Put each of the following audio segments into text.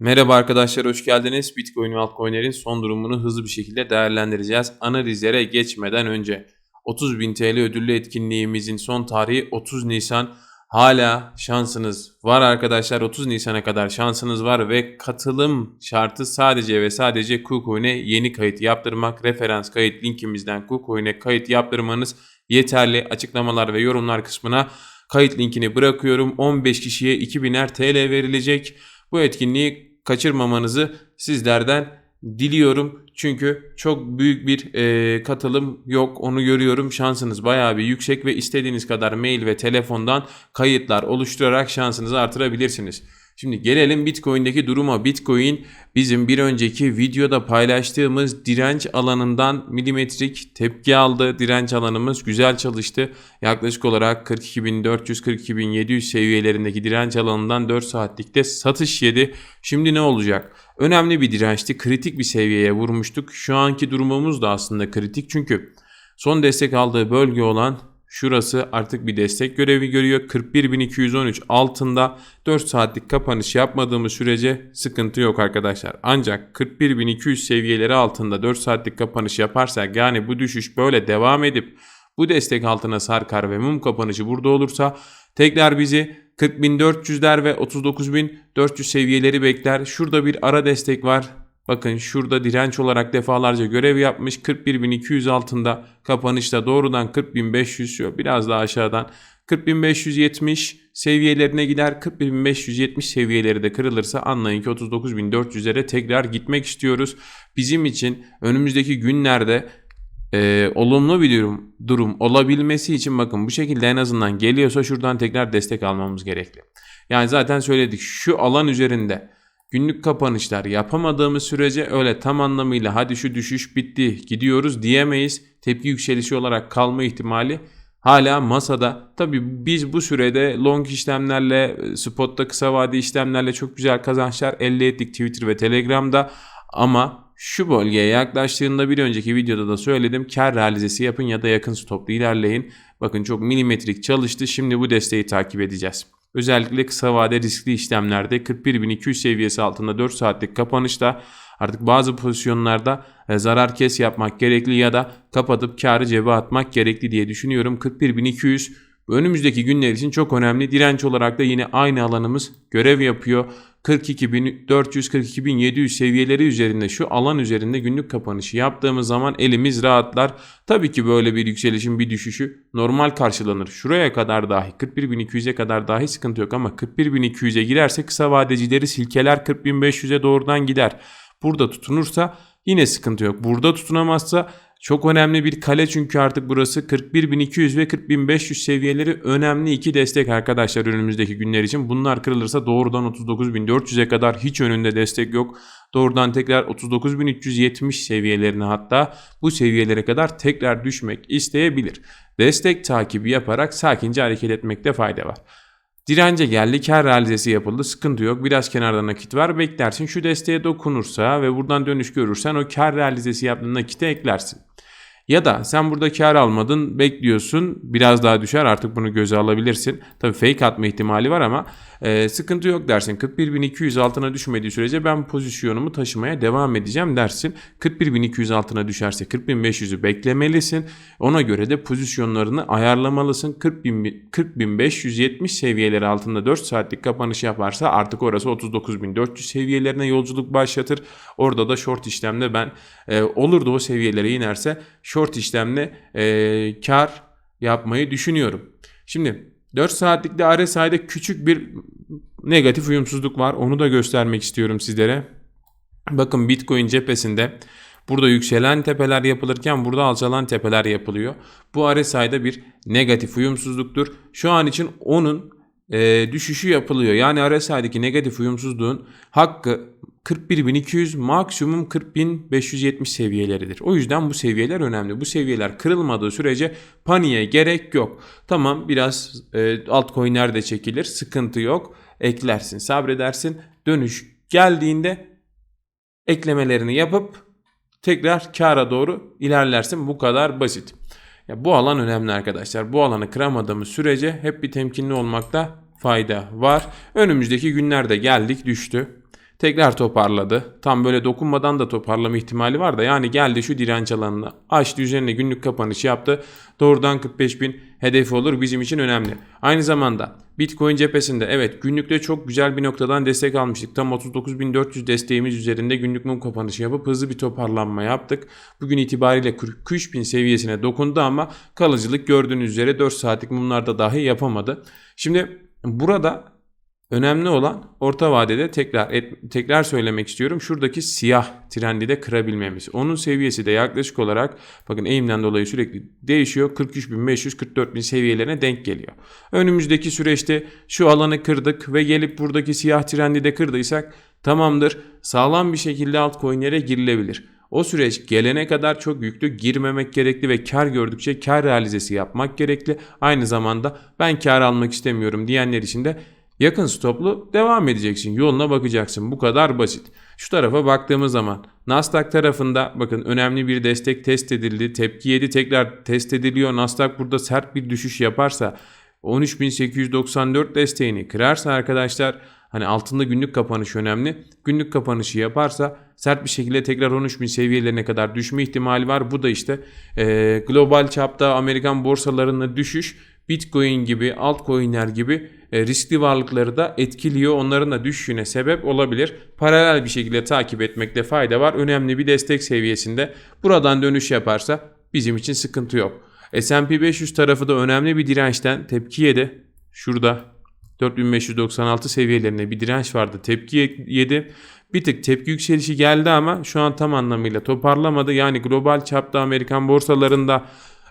Merhaba arkadaşlar hoş geldiniz. Bitcoin ve altcoin'lerin son durumunu hızlı bir şekilde değerlendireceğiz. Analizlere geçmeden önce 30.000 TL ödüllü etkinliğimizin son tarihi 30 Nisan. Hala şansınız var arkadaşlar. 30 Nisan'a kadar şansınız var ve katılım şartı sadece ve sadece KuCoin'e yeni kayıt yaptırmak. Referans kayıt linkimizden KuCoin'e kayıt yaptırmanız yeterli. Açıklamalar ve yorumlar kısmına kayıt linkini bırakıyorum. 15 kişiye 2000'er TL verilecek. Bu etkinliği kaçırmamanızı sizlerden diliyorum. Çünkü çok büyük bir e, katılım yok onu görüyorum. Şansınız bayağı bir yüksek ve istediğiniz kadar mail ve telefondan kayıtlar oluşturarak şansınızı artırabilirsiniz. Şimdi gelelim Bitcoin'deki duruma. Bitcoin bizim bir önceki videoda paylaştığımız direnç alanından milimetrik tepki aldı. Direnç alanımız güzel çalıştı. Yaklaşık olarak 42.400-42.700 seviyelerindeki direnç alanından 4 saatlikte satış yedi. Şimdi ne olacak? Önemli bir dirençti. Kritik bir seviyeye vurmuştuk. Şu anki durumumuz da aslında kritik çünkü son destek aldığı bölge olan Şurası artık bir destek görevi görüyor. 41.213 altında 4 saatlik kapanış yapmadığımız sürece sıkıntı yok arkadaşlar. Ancak 41.200 seviyeleri altında 4 saatlik kapanış yaparsak yani bu düşüş böyle devam edip bu destek altına sarkar ve mum kapanışı burada olursa tekrar bizi 40.400'ler ve 39.400 seviyeleri bekler. Şurada bir ara destek var. Bakın şurada direnç olarak defalarca görev yapmış. 41.200 altında kapanışta doğrudan 40.500 biraz daha aşağıdan 40.570 seviyelerine gider. 41.570 seviyeleri de kırılırsa anlayın ki 39.400'lere tekrar gitmek istiyoruz. Bizim için önümüzdeki günlerde e, olumlu bir durum, durum olabilmesi için bakın bu şekilde en azından geliyorsa şuradan tekrar destek almamız gerekli. Yani zaten söyledik şu alan üzerinde günlük kapanışlar yapamadığımız sürece öyle tam anlamıyla hadi şu düşüş bitti gidiyoruz diyemeyiz. Tepki yükselişi olarak kalma ihtimali hala masada. Tabi biz bu sürede long işlemlerle spotta kısa vade işlemlerle çok güzel kazançlar elde ettik Twitter ve Telegram'da ama şu bölgeye yaklaştığında bir önceki videoda da söyledim. Kar realizesi yapın ya da yakın stoplu ilerleyin. Bakın çok milimetrik çalıştı. Şimdi bu desteği takip edeceğiz. Özellikle kısa vade riskli işlemlerde 41.200 seviyesi altında 4 saatlik kapanışta artık bazı pozisyonlarda e, zarar kes yapmak gerekli ya da kapatıp karı cebe atmak gerekli diye düşünüyorum. 41.200 önümüzdeki günler için çok önemli. Direnç olarak da yine aynı alanımız görev yapıyor. 42.400-42.700 seviyeleri üzerinde şu alan üzerinde günlük kapanışı yaptığımız zaman elimiz rahatlar. Tabii ki böyle bir yükselişin bir düşüşü normal karşılanır. Şuraya kadar dahi 41.200'e kadar dahi sıkıntı yok ama 41.200'e girerse kısa vadecileri silkeler 40.500'e doğrudan gider. Burada tutunursa yine sıkıntı yok. Burada tutunamazsa çok önemli bir kale çünkü artık burası 41.200 ve 40.500 seviyeleri önemli iki destek arkadaşlar önümüzdeki günler için. Bunlar kırılırsa doğrudan 39.400'e kadar hiç önünde destek yok. Doğrudan tekrar 39.370 seviyelerine hatta bu seviyelere kadar tekrar düşmek isteyebilir. Destek takibi yaparak sakince hareket etmekte fayda var. Dirence geldi kar realizesi yapıldı sıkıntı yok biraz kenarda nakit var beklersin şu desteğe dokunursa ve buradan dönüş görürsen o kar realizesi yaptığın nakite eklersin. Ya da sen burada kar almadın bekliyorsun biraz daha düşer artık bunu göze alabilirsin. Tabi fake atma ihtimali var ama e, sıkıntı yok dersin. 41.200 altına düşmediği sürece ben pozisyonumu taşımaya devam edeceğim dersin. 41.200 altına düşerse 40.500'ü beklemelisin. Ona göre de pozisyonlarını ayarlamalısın. 40.570 seviyeleri altında 4 saatlik kapanış yaparsa artık orası 39.400 seviyelerine yolculuk başlatır. Orada da short işlemde ben e, olur o seviyelere inerse short işlemle e, kar yapmayı düşünüyorum. Şimdi 4 saatlikte RSI'de küçük bir negatif uyumsuzluk var. Onu da göstermek istiyorum sizlere. Bakın Bitcoin cephesinde burada yükselen tepeler yapılırken burada alçalan tepeler yapılıyor. Bu RSI'de bir negatif uyumsuzluktur. Şu an için onun e, düşüşü yapılıyor. Yani RSI'deki negatif uyumsuzluğun hakkı 41.200 maksimum 40.570 seviyeleridir. O yüzden bu seviyeler önemli. Bu seviyeler kırılmadığı sürece paniğe gerek yok. Tamam biraz e, altcoin'ler de çekilir. Sıkıntı yok. Eklersin, sabredersin. Dönüş geldiğinde eklemelerini yapıp tekrar kara doğru ilerlersin. Bu kadar basit. Ya bu alan önemli arkadaşlar. Bu alanı kıramadığımız sürece hep bir temkinli olmakta fayda var. Önümüzdeki günlerde geldik düştü. Tekrar toparladı. Tam böyle dokunmadan da toparlama ihtimali var da yani geldi şu direnç alanına. Açtı üzerine günlük kapanış yaptı. Doğrudan 45 bin hedefi olur bizim için önemli. Aynı zamanda Bitcoin cephesinde evet günlükte çok güzel bir noktadan destek almıştık. Tam 39.400 desteğimiz üzerinde günlük mum kapanışı yapıp hızlı bir toparlanma yaptık. Bugün itibariyle 43.000 seviyesine dokundu ama kalıcılık gördüğünüz üzere 4 saatlik mumlarda dahi yapamadı. Şimdi burada Önemli olan orta vadede tekrar et, tekrar söylemek istiyorum. Şuradaki siyah trendi de kırabilmemiz. Onun seviyesi de yaklaşık olarak bakın eğimden dolayı sürekli değişiyor. 43.500-44.000 seviyelerine denk geliyor. Önümüzdeki süreçte şu alanı kırdık ve gelip buradaki siyah trendi de kırdıysak tamamdır. Sağlam bir şekilde altcoin'lere girilebilir. O süreç gelene kadar çok yüklü girmemek gerekli ve kar gördükçe kar realizesi yapmak gerekli. Aynı zamanda ben kar almak istemiyorum diyenler için de Yakın stoplu devam edeceksin. Yoluna bakacaksın. Bu kadar basit. Şu tarafa baktığımız zaman Nasdaq tarafında bakın önemli bir destek test edildi. Tepki 7 tekrar test ediliyor. Nasdaq burada sert bir düşüş yaparsa 13.894 desteğini kırarsa arkadaşlar hani altında günlük kapanış önemli. Günlük kapanışı yaparsa sert bir şekilde tekrar 13.000 seviyelerine kadar düşme ihtimali var. Bu da işte e, global çapta Amerikan borsalarında düşüş Bitcoin gibi altcoin'ler gibi e, riskli varlıkları da etkiliyor. Onların da düşüşüne sebep olabilir. Paralel bir şekilde takip etmekte fayda var. Önemli bir destek seviyesinde. Buradan dönüş yaparsa bizim için sıkıntı yok. S&P 500 tarafı da önemli bir dirençten tepki yedi. Şurada 4596 seviyelerinde bir direnç vardı. Tepki yedi. Bir tık tepki yükselişi geldi ama şu an tam anlamıyla toparlamadı. Yani global çapta Amerikan borsalarında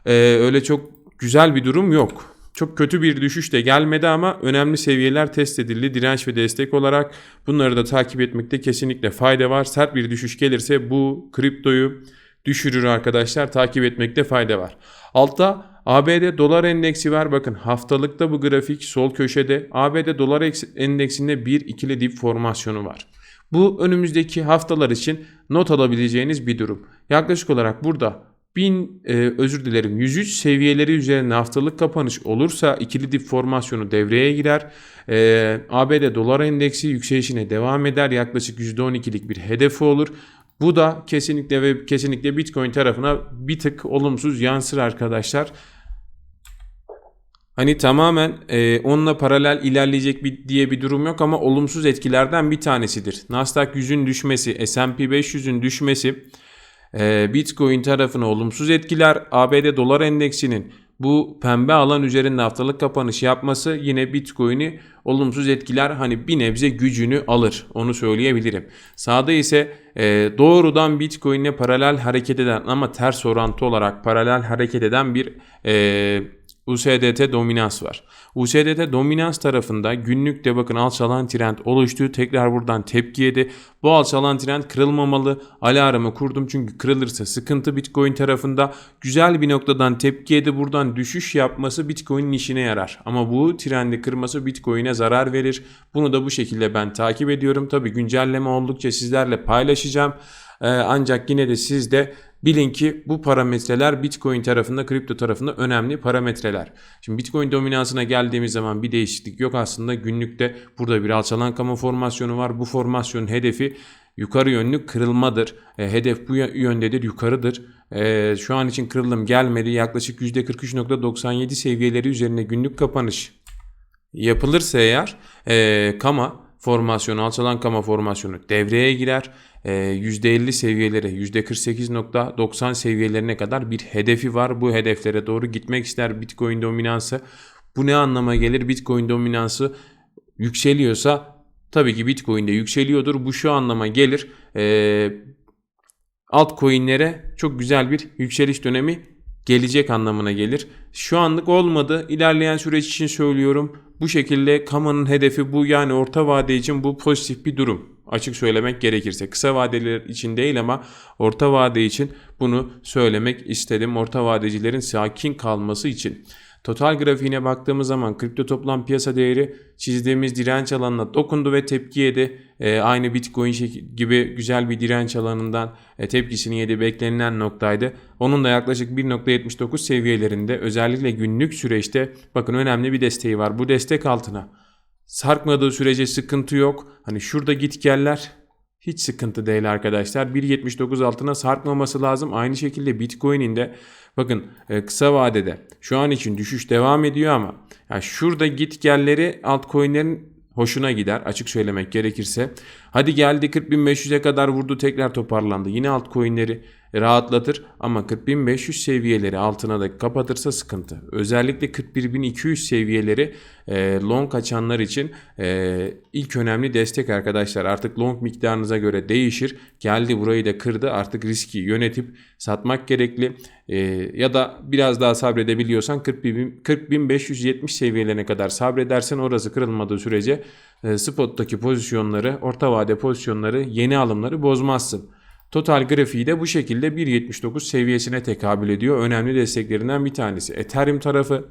e, öyle çok güzel bir durum yok. Çok kötü bir düşüş de gelmedi ama önemli seviyeler test edildi direnç ve destek olarak. Bunları da takip etmekte kesinlikle fayda var. Sert bir düşüş gelirse bu kriptoyu düşürür arkadaşlar. Takip etmekte fayda var. Altta ABD dolar endeksi var. Bakın haftalıkta bu grafik sol köşede ABD dolar endeksinde bir ikili dip formasyonu var. Bu önümüzdeki haftalar için not alabileceğiniz bir durum. Yaklaşık olarak burada 1000 e, özür dilerim 103 seviyeleri üzerinde haftalık kapanış olursa ikili dip formasyonu devreye girer. E, ABD dolar endeksi yükselişine devam eder. Yaklaşık %12'lik bir hedefi olur. Bu da kesinlikle ve kesinlikle Bitcoin tarafına bir tık olumsuz yansır arkadaşlar. Hani tamamen e, onunla paralel ilerleyecek bir, diye bir durum yok ama olumsuz etkilerden bir tanesidir. Nasdaq 100'ün düşmesi, S&P 500'ün düşmesi Bitcoin tarafını olumsuz etkiler. ABD dolar endeksinin bu pembe alan üzerinde haftalık kapanış yapması yine Bitcoin'i olumsuz etkiler. Hani bir nebze gücünü alır. Onu söyleyebilirim. Sağda ise e, doğrudan Bitcoin'e paralel hareket eden ama ters orantı olarak paralel hareket eden bir e, USDT dominans var. USDT dominans tarafında günlükte bakın alçalan trend oluştu. Tekrar buradan tepki yedi. Bu alçalan trend kırılmamalı. Alarmı kurdum çünkü kırılırsa sıkıntı Bitcoin tarafında. Güzel bir noktadan tepki yedi. Buradan düşüş yapması Bitcoin'in işine yarar. Ama bu trendi kırması Bitcoin'e zarar verir. Bunu da bu şekilde ben takip ediyorum. Tabi güncelleme oldukça sizlerle paylaşacağım. Ee, ancak yine de siz de Bilin ki bu parametreler Bitcoin tarafında, kripto tarafında önemli parametreler. Şimdi Bitcoin dominansına geldiğimiz zaman bir değişiklik yok aslında. Günlükte burada bir alçalan kamu formasyonu var. Bu formasyonun hedefi yukarı yönlü kırılmadır. E, hedef bu yöndedir, yukarıdır. E, şu an için kırılım gelmedi. Yaklaşık %43.97 seviyeleri üzerine günlük kapanış yapılırsa eğer e, kama formasyonu, alçalan kama formasyonu devreye girer. %50 seviyeleri, %48.90 seviyelerine kadar bir hedefi var. Bu hedeflere doğru gitmek ister Bitcoin dominansı. Bu ne anlama gelir? Bitcoin dominansı yükseliyorsa tabii ki Bitcoin de yükseliyordur. Bu şu anlama gelir. E, altcoin'lere çok güzel bir yükseliş dönemi gelecek anlamına gelir. Şu anlık olmadı. İlerleyen süreç için söylüyorum. Bu şekilde Kama'nın hedefi bu yani orta vade için bu pozitif bir durum. Açık söylemek gerekirse kısa vadeler için değil ama orta vade için bunu söylemek istedim. Orta vadecilerin sakin kalması için. Total grafiğine baktığımız zaman kripto toplam piyasa değeri çizdiğimiz direnç alanına dokundu ve tepki yedi. E, aynı Bitcoin gibi güzel bir direnç alanından e, tepkisini yedi beklenilen noktaydı. Onun da yaklaşık 1.79 seviyelerinde özellikle günlük süreçte bakın önemli bir desteği var. Bu destek altına sarkmadığı sürece sıkıntı yok. Hani şurada git geller hiç sıkıntı değil arkadaşlar. 1.79 altına sarkmaması lazım. Aynı şekilde Bitcoin'in de bakın e, kısa vadede şu an için düşüş devam ediyor ama ya şurada git gelleri altcoin'lerin hoşuna gider açık söylemek gerekirse. Hadi geldi 40.500'e kadar vurdu tekrar toparlandı. Yine altcoin'leri rahatlatır ama 40.500 seviyeleri altına da kapatırsa sıkıntı. Özellikle 41.200 seviyeleri e, long açanlar için e, ilk önemli destek arkadaşlar. Artık long miktarınıza göre değişir. Geldi burayı da kırdı artık riski yönetip satmak gerekli. E, ya da biraz daha sabredebiliyorsan 40.000 40.570 seviyelerine kadar sabredersen orası kırılmadığı sürece e, spottaki pozisyonları, orta vade pozisyonları, yeni alımları bozmazsın. Total grafiği de bu şekilde 1.79 seviyesine tekabül ediyor. Önemli desteklerinden bir tanesi. Ethereum tarafı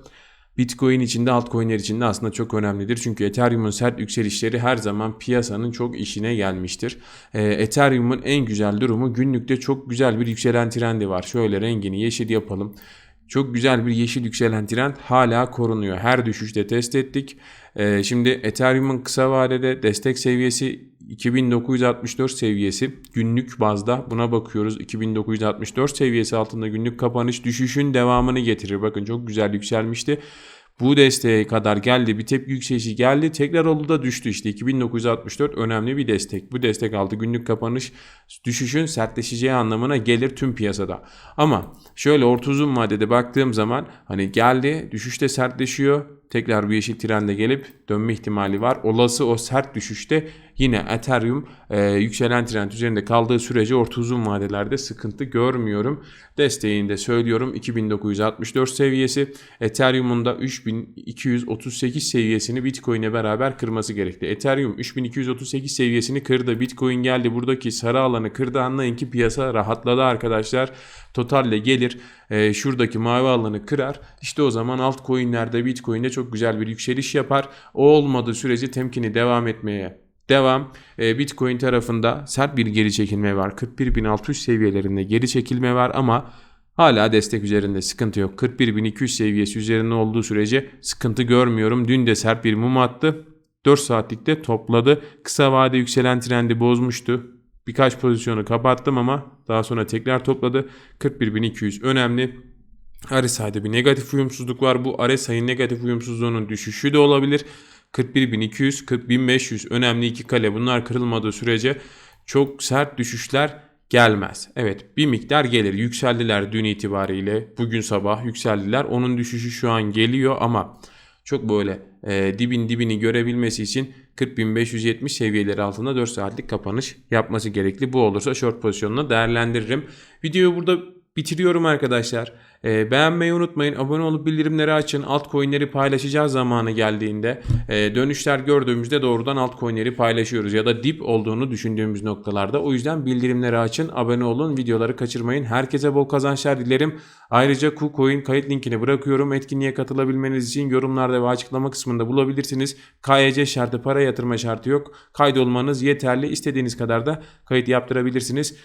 Bitcoin içinde altcoin'ler içinde aslında çok önemlidir. Çünkü Ethereum'un sert yükselişleri her zaman piyasanın çok işine gelmiştir. Ee, Ethereum'un en güzel durumu günlükte çok güzel bir yükselen trendi var. Şöyle rengini yeşil yapalım. Çok güzel bir yeşil yükselen trend hala korunuyor. Her düşüşte test ettik. Ee, şimdi Ethereum'un kısa vadede destek seviyesi 2964 seviyesi günlük bazda buna bakıyoruz. 2964 seviyesi altında günlük kapanış düşüşün devamını getirir. Bakın çok güzel yükselmişti. Bu desteğe kadar geldi bir tepki yükselişi geldi. Tekrar oldu da düştü işte. 2964 önemli bir destek. Bu destek altı günlük kapanış düşüşün sertleşeceği anlamına gelir tüm piyasada. Ama şöyle orta uzun vadede baktığım zaman hani geldi düşüşte sertleşiyor tekrar bir yeşil trende gelip dönme ihtimali var olası o sert düşüşte yine Ethereum e, yükselen trend üzerinde kaldığı sürece orta uzun vadelerde sıkıntı görmüyorum desteğini de söylüyorum 2964 seviyesi Ethereum'un da 3238 seviyesini Bitcoin'e beraber kırması gerekti. Ethereum 3238 seviyesini kırdı. Bitcoin geldi buradaki sarı alanı kırdı. Anlayın ki piyasa rahatladı arkadaşlar. Totalle gelir e, şuradaki mavi alanı kırar. İşte o zaman altcoin'lerde Bitcoin'de çok güzel bir yükseliş yapar. O olmadığı sürece temkini devam etmeye Devam. E, Bitcoin tarafında sert bir geri çekilme var. 41.600 seviyelerinde geri çekilme var ama Hala destek üzerinde sıkıntı yok. 41.200 seviyesi üzerinde olduğu sürece sıkıntı görmüyorum. Dün de sert bir mum attı. 4 saatlikte topladı. Kısa vade yükselen trendi bozmuştu. Birkaç pozisyonu kapattım ama daha sonra tekrar topladı. 41.200 önemli. RSI'de bir negatif uyumsuzluk var. Bu RSI'nin negatif uyumsuzluğunun düşüşü de olabilir. 41.200, 40.500 önemli iki kale. Bunlar kırılmadığı sürece çok sert düşüşler gelmez. Evet bir miktar gelir. Yükseldiler dün itibariyle. Bugün sabah yükseldiler. Onun düşüşü şu an geliyor ama çok böyle e, dibin dibini görebilmesi için 40.570 seviyeleri altında 4 saatlik kapanış yapması gerekli. Bu olursa short pozisyonuna değerlendiririm. Videoyu burada bitiriyorum arkadaşlar. Ee, beğenmeyi unutmayın. Abone olup bildirimleri açın. Altcoin'leri paylaşacağız zamanı geldiğinde. Ee, dönüşler gördüğümüzde doğrudan altcoin'leri paylaşıyoruz. Ya da dip olduğunu düşündüğümüz noktalarda. O yüzden bildirimleri açın. Abone olun. Videoları kaçırmayın. Herkese bol kazançlar dilerim. Ayrıca KuCoin kayıt linkini bırakıyorum. Etkinliğe katılabilmeniz için yorumlarda ve açıklama kısmında bulabilirsiniz. KYC şartı para yatırma şartı yok. Kaydolmanız yeterli. İstediğiniz kadar da kayıt yaptırabilirsiniz.